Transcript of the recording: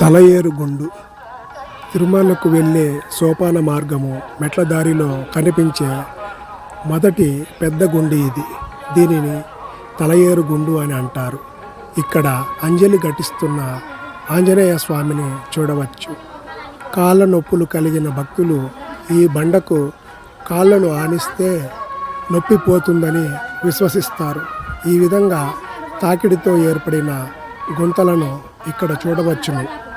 తలయేరుగుండు. తిరుమలకు వెళ్ళే సోపాన మార్గము మెట్ల దారిలో కనిపించే మొదటి పెద్ద గుండి ఇది. దీనిని తలయేరు గుండు అని అంటారు. ఇక్కడ అంజలి ఘటిస్తున్న ఆంజనేయ స్వామిని చూడవచ్చు. కాళ్ళ నొప్పులు కలిగిన భక్తులు ఈ బండకు కాళ్ళను ఆనిస్తే నొప్పి పోతుందని విశ్వసిస్తారు. ఈ విధంగా తాకిడితో ఏర్పడిన గుంతలను ఇక్కడ చూడవచ్చును.